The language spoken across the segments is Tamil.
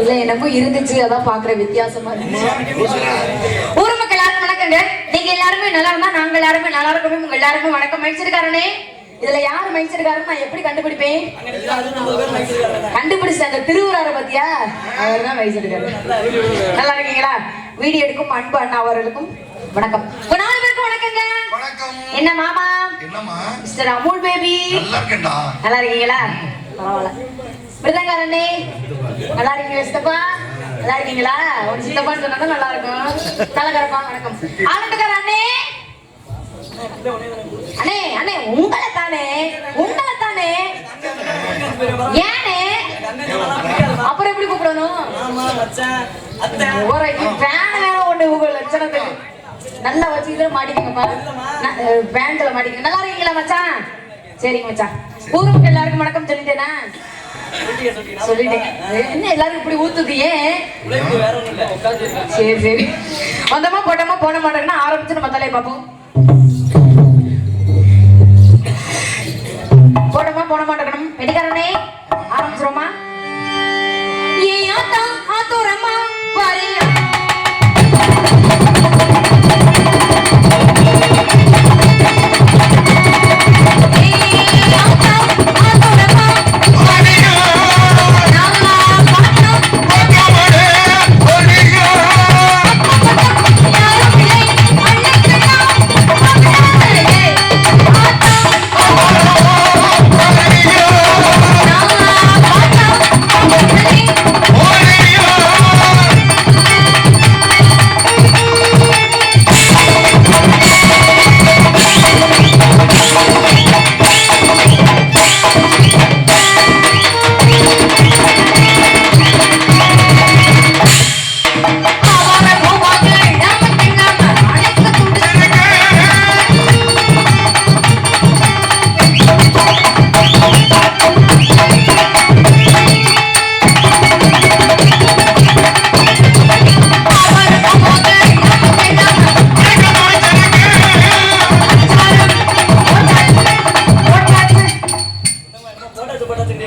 இல்ல என்னமோ இருந்துச்சு. அதான் பாக்குற வித்தியாசமா ஊர் மக்கள் எல்லாரும் வணக்கங்க. நீங்க எல்லாருமே நல்லா இருந்தா நாங்க எல்லாருமே நல்லா இருக்கவே உங்க எல்லாருமே வணக்கம் மகிழ்ச்சிருக்காரனே. இதுல யாரு மகிழ்ச்சிருக்காருன்னு நான் எப்படி கண்டுபிடிப்பேன்? கண்டுபிடிச்ச அந்த திருவுரார பத்தியா? அவர் தான் மகிழ்ச்சிருக்காரு. நல்லா இருக்கீங்களா? வீடியோ எடுக்கும் அன்பு அண்ணா அவர்களுக்கும் வணக்கம். நாலு பேருக்கும் வணக்கங்க. என்ன மாமா? Mister Amul baby. நல்லா இருக்கீங்களா? பரவாயில்ல. மிருதங்காரண்ணே நல்லா இருக்கீங்க சித்தப்பா? நல்லா இருக்கீங்களா ஒரு சித்தப்பான்னு சொன்னா நல்லா இருக்கும் தலைகரப்பா வணக்கம். ஆனந்தக்கார அண்ணே அண்ணே அண்ணே உங்களை தானே உங்களை தானே ஏனே? அப்புறம் எப்படி கூப்பிடணும்? ஆமா மச்சான் அத்தை ஒண்ணு உங்க லட்சணத்துக்கு. நல்லா வச்சு இதுல மாட்டிக்கங்கப்பா பேண்ட்ல மாட்டிக்கங்க. நல்லா இருக்கீங்களா மச்சான்? சரிங்க மச்சான். ஊர் மக்கள் எல்லாருக்கும் வணக்கம் சொல்லிட்டேனா? சொல்லிட்டீங்க, என்ன எல்லாரும் இப்படி ஊத்துது ஏன். சரி சரி. வந்தோமா போட்டோமா போன மாட்டோம்னா ஆரம்பிச்சு நம்ம தலையை பார்ப்போம். போட்டோமா போன மாட்டோம் வெடிக்காரனே.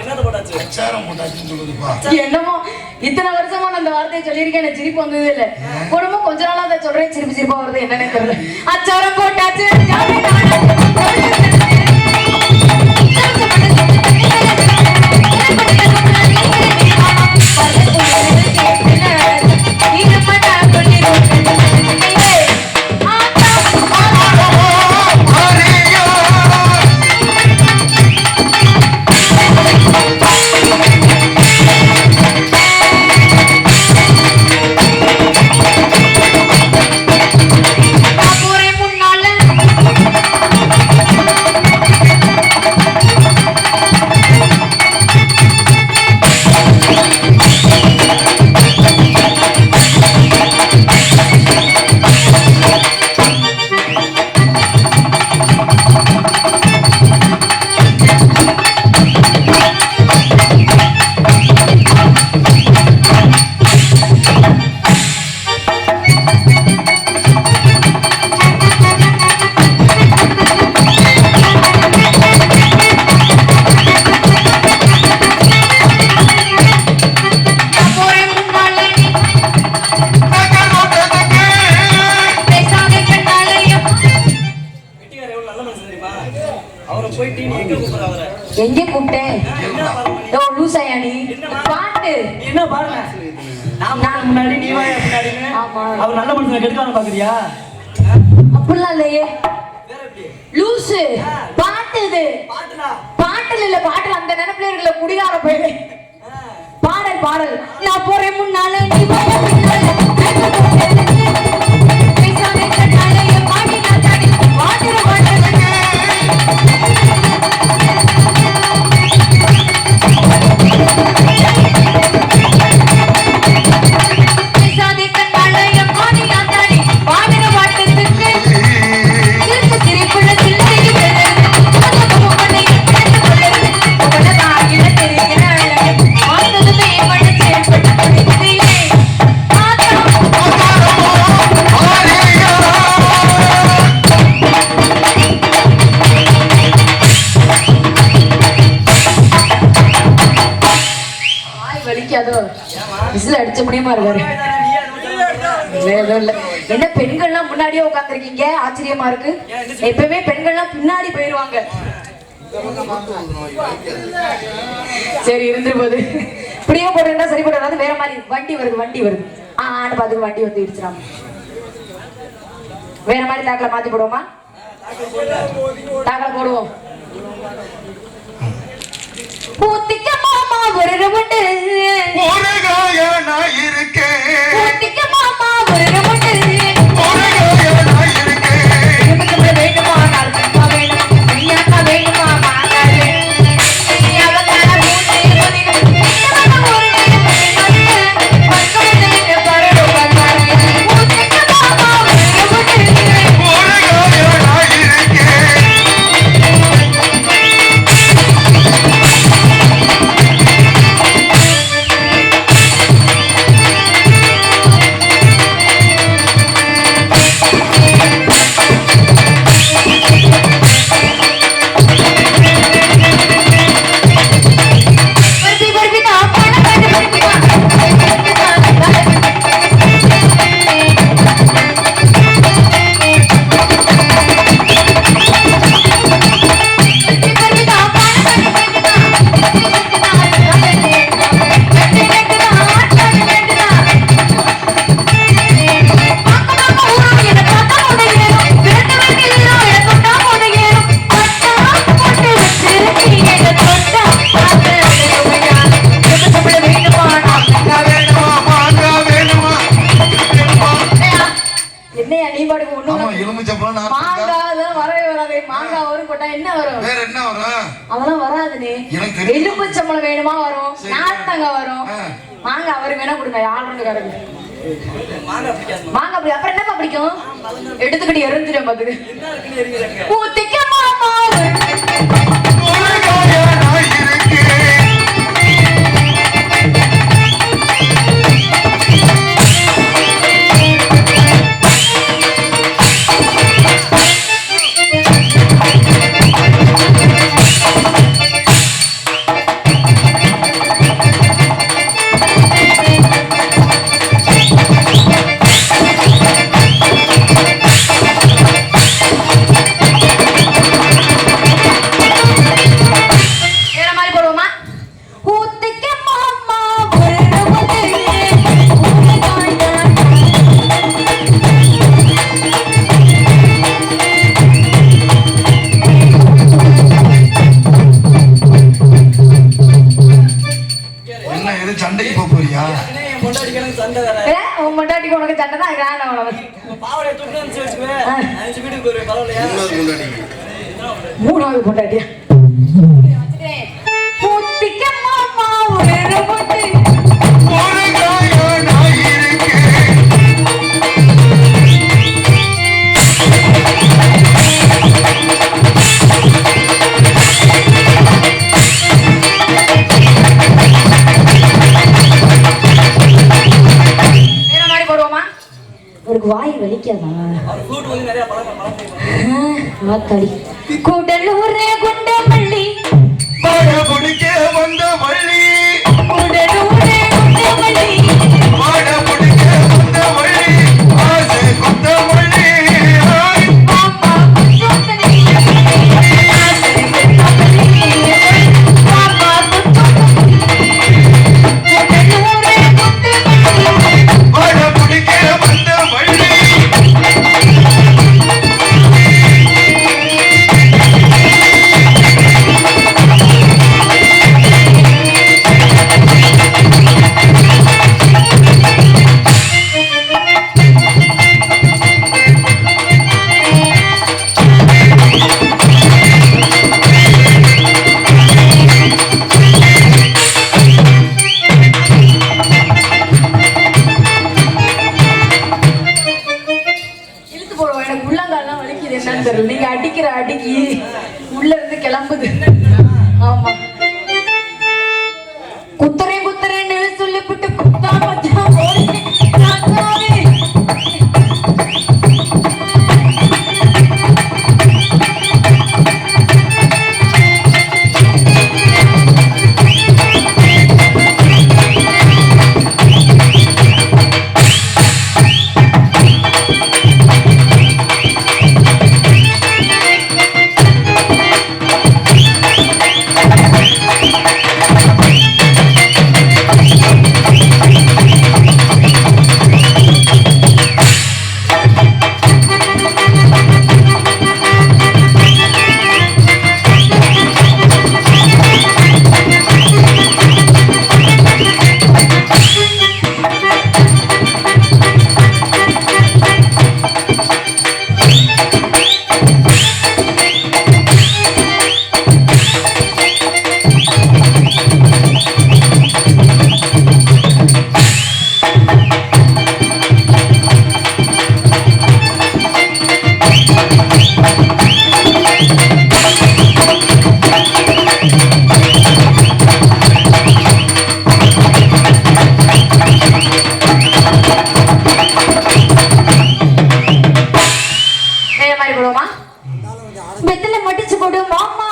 என்னது போட்டாச்சு? சேரம் போட்டாச்சுன்னு சொல்லுதுப்பா. என்னமோ இத்தனை வருஷமா நான் அந்த வார்த்தையை சொல்லியிருக்கேன் எனக்கு சிரிப்பு வந்தது இல்ல. போனமோ கொஞ்ச நாளா அதை சொல்றேன் சிரிப்பு சிரிப்பா வருது என்னன்னே தெரியல. அச்சாரம் போட்டாச்சு. அவர் நல்ல மனுஷனை கெடுக்காம பாக்குறியா? அப்படிலாம் இல்லையே. லூசு. பாட்டு இது. பாட்டுல இல்ல பாட்டுல அந்த நினைப்புல இருக்கல போயிடு பாடல் பாடல். நான் போறேன் முன்னால நீ அடிக்காதோ விசில் அடிச்ச முடியுமா இருக்காரு? என்ன பெண்கள்லாம் முன்னாடியே உட்காந்துருக்கீங்க ஆச்சரியமா இருக்கு. எப்பவுமே பெண்கள்லாம் பின்னாடி போயிருவாங்க. சரி இருந்துரு போது இப்படியே போட்டுருந்தா சரி போட்டு வேற மாதிரி வண்டி வருது வண்டி வருது. ஆன்னு பாத்துக்கு வண்டி வந்து இடிச்சிடாம வேற மாதிரி தாக்கல மாத்தி போடுவோமா? தாக்கல போடுவோம். பூத்திக்க முருகமுண்டு முருகாய நான் இருக்கேன். மாமா முருகமுண்டு சம்பளம் வேணுமா வரும்? நாத்தங்க வரும். வாங்க அவரு வேணா கொடுங்க. யாருன்னு கறகு வாங்க அப்படி அப்புறம் என்னப்பா பிடிக்கும்? எடுத்துக்கிட்டு எரிஞ்சிடும் பாத்துக்கு மூணாவது கொண்டாட்டியா católica. அடிச்சு போடு மாமா.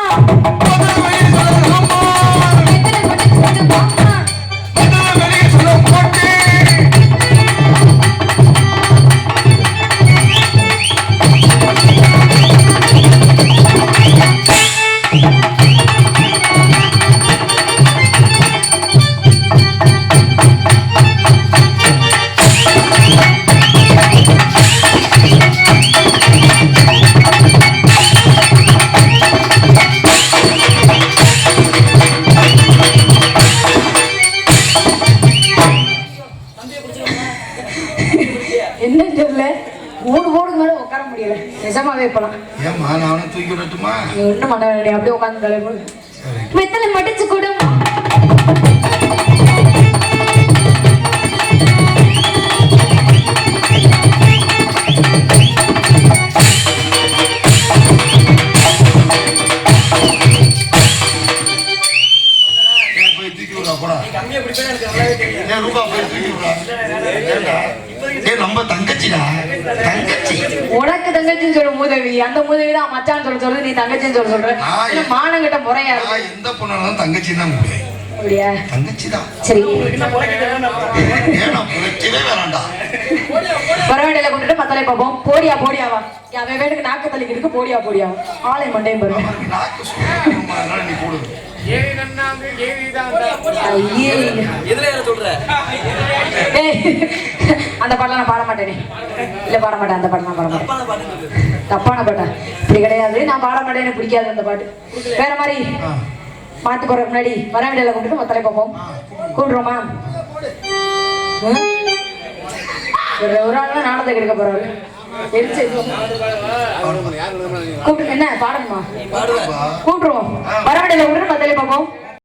போலாம் ஏம்மா நானும் தூக்கி விடட்டுமா? பண்ண வேண்டிய அப்படியே உட்காந்து தலைப்பு சரி. வெத்தலை மடிச்சு கொடு சொல்றது நீ தங்கச்சின்னு சொல்ல சொல்ற. மானங்கிட்ட முறையா எந்த பொண்ணாலும் தங்கச்சி தான் அப்படியா? தங்கச்சி தான் சரி பரவாயில்ல கொண்டுட்டு மத்தலை பார்ப்போம் போடியா போடியாவா அவன் வேணுக்கு நாக்கு தள்ளிக்கு இருக்கு போடியா போடியா. ஆலை மண்டையும் பாருங்க. அவனுக்கு நாக்கு சுத்தமா அதனால நீ போடு ஐயே. எதுல யார சொல்ற? ஏய், அந்த பாட்டெல்லாம் நான் பாட மாட்டேனே. இல்ல பாட மாட்டேன் அந்த பாட்டு நான் பாட மாட்டேன். தப்பான பாட்டு இப்படி கிடையாது. நான் பாட மாட்டேன் எனக்கு பிடிக்காது அந்த பாட்டு. வேற மாதிரி. மாத்து போற முன்னாடி வரவேண்டியில கொண்டுட்டு மத்தலை பார்ப்போம். கூடுறோமா? ஒரு ஒரு ஆள் நாடத்தை கெடுக்க போறாரு. என்ன பாடணுமா பாடுவ வா. கூட்டுருவோம் வரவேண்டியில கொண்டுட்டு மத்தலை பார்ப்போம்.